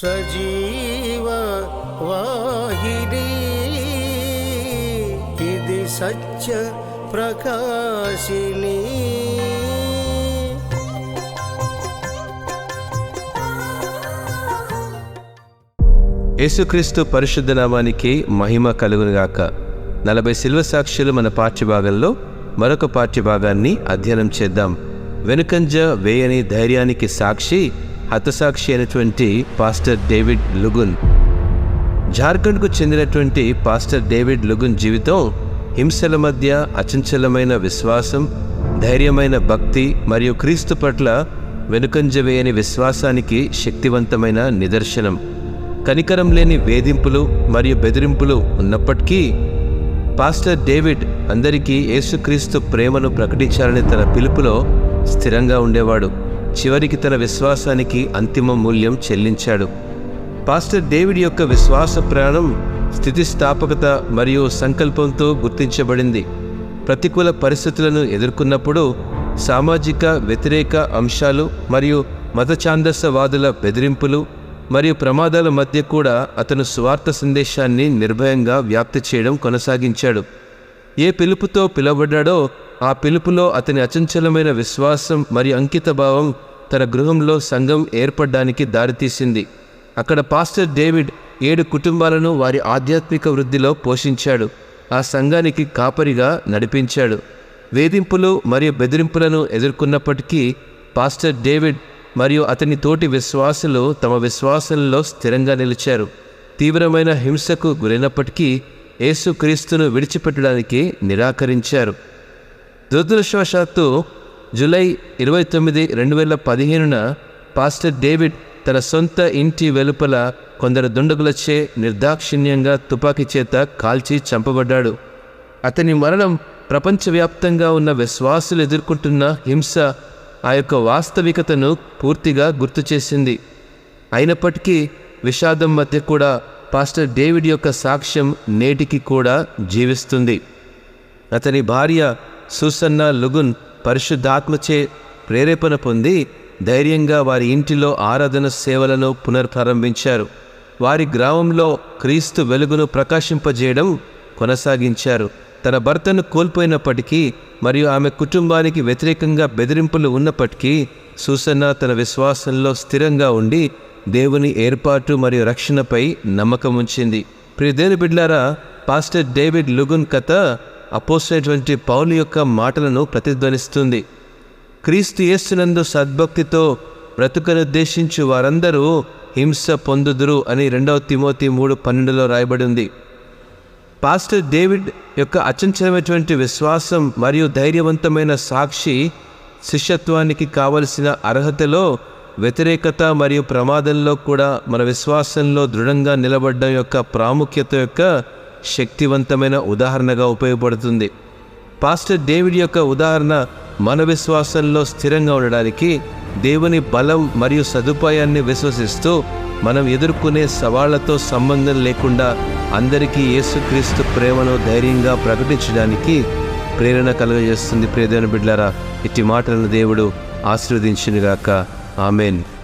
సజీవ వాహిని ఇది సత్య ప్రకాశిని యేసుక్రీస్తు పరిశుద్ధ నామానికి మహిమ కలుగునుగాక నలభై శిల్వ సాక్షులు మన పాఠ్యభాగంలో మరొక పాఠ్యభాగాన్ని అధ్యయనం చేద్దాం. వెనుకంజ వేయని ధైర్యానికి సాక్షి హతసాక్షి అయినటువంటి పాస్టర్ డేవిడ్ లుగున్. జార్ఖండ్కు చెందినటువంటి పాస్టర్ డేవిడ్ లుగున్ జీవితం హింసల మధ్య అచంచలమైన విశ్వాసం ధైర్యమైన భక్తి మరియు క్రీస్తు పట్ల వెనుకంజ వేయని విశ్వాసానికి శక్తివంతమైన నిదర్శనం. కనికరం లేని వేధింపులు మరియు బెదిరింపులు ఉన్నప్పటికీ పాస్టర్ డేవిడ్ అందరికీ యేసుక్రీస్తు ప్రేమను ప్రకటించాలని తన పిలుపులో స్థిరంగా ఉండేవాడు. చివరికి తన విశ్వాసానికి అంతిమ మూల్యం చెల్లించాడు. పాస్టర్ డేవిడ్ యొక్క విశ్వాస ప్రాణం స్థితిస్థాపకత మరియు సంకల్పంతో గుర్తించబడింది. ప్రతికూల పరిస్థితులను ఎదుర్కొన్నప్పుడు సామాజిక వ్యతిరేక అంశాలు మరియు మతఛాందస్యవాదుల బెదిరింపులు మరియు ప్రమాదాల మధ్య కూడా అతను స్వార్థ సందేశాన్ని నిర్భయంగా వ్యాప్తి చేయడం కొనసాగించాడు. ఏ పిలుపుతో పిలవబడ్డాడో ఆ పిలుపులో అతని అచంచలమైన విశ్వాసం మరియు అంకితభావం తన గృహంలో సంఘం ఏర్పడడానికి దారితీసింది. అక్కడ పాస్టర్ డేవిడ్ ఏడు కుటుంబాలను వారి ఆధ్యాత్మిక వృద్ధిలో పోషించాడు. ఆ సంఘానికి కాపరిగా నడిపించాడు. వేధింపులు మరియు బెదిరింపులను ఎదుర్కొన్నప్పటికీ పాస్టర్ డేవిడ్ మరియు అతని తోటి విశ్వాసులు తమ విశ్వాసంలో స్థిరంగా నిలిచారు. తీవ్రమైన హింసకు గురైనప్పటికీ యేసుక్రీస్తును విడిచిపెట్టడానికి నిరాకరించారు. దురదృష్టవశాత్తు జూలై ఇరవై తొమ్మిది రెండు వేల పదిహేనున పాస్టర్ డేవిడ్ తన సొంత ఇంటి వెలుపల కొందరు దుండగులచే నిర్దాక్షిణ్యంగా తుపాకీ చేత కాల్చి చంపబడ్డాడు. అతని మరణం ప్రపంచవ్యాప్తంగా ఉన్న విశ్వాసులు ఎదుర్కొంటున్న హింస ఆ యొక్క వాస్తవికతను పూర్తిగా గుర్తు చేసింది అయినప్పటికీ విషాదం మధ్య కూడా పాస్టర్ డేవిడ్ యొక్క సాక్ష్యం నేటికి కూడా జీవిస్తుంది. అతని భార్య సుసన్న లుగున్ పరిశుద్ధాత్మచే ప్రేరేపణ పొంది ధైర్యంగా వారి ఇంటిలో ఆరాధన సేవలను పునర్ప్రారంభించారు. వారి గ్రామంలో క్రీస్తు వెలుగును ప్రకాశింపజేయడం కొనసాగించారు. తన భర్తను కోల్పోయినప్పటికీ మరియు ఆమె కుటుంబానికి వ్యతిరేకంగా బెదిరింపులు ఉన్నప్పటికీ సూసన్న తన విశ్వాసంలో స్థిరంగా ఉండి దేవుని ఏర్పాటు మరియు రక్షణపై నమ్మకం ఉంచింది. ప్రియదేని బిడ్లారా పాస్టర్ డేవిడ్ లుగున్ కథ అపోసినటువంటి పౌలు యొక్క మాటలను ప్రతిధ్వనిస్తుంది. క్రీస్తు యేసునందు సద్భక్తితో బ్రతుకనుద్దేశించు వారందరూ హింస పొందుదురు అని రెండవ తిమోతి మూడు పన్నెండులో రాయబడి ఉంది పాస్టర్ డేవిడ్ యొక్క అచంచలమైనటువంటి విశ్వాసం మరియు ధైర్యవంతమైన సాక్షి శిష్యత్వానికి కావలసిన అర్హతలో వ్యతిరేకత మరియు ప్రమాదంలో కూడా మన విశ్వాసంలో దృఢంగా నిలబడడం యొక్క ప్రాముఖ్యత యొక్క శక్తివంతమైన ఉదాహరణగా ఉపయోగపడుతుంది. పాస్టర్ డేవిడ్ యొక్క ఉదాహరణ మన విశ్వాసంలో స్థిరంగా ఉండడానికి దేవుని బలం మరియు సదుపాయాన్ని విశ్వసిస్తూ మనం ఎదుర్కొనే సవాళ్ళతో సంబంధం లేకుండా అందరికీ యేసుక్రీస్తు ప్రేమను ధైర్యంగా ప్రకటించడానికి ప్రేరణ కలుగజేస్తుంది. ప్రియదేవుని బిడ్లారా ఇట్టి మాటలను దేవుడు ఆశీర్వదించినగాక. Amen.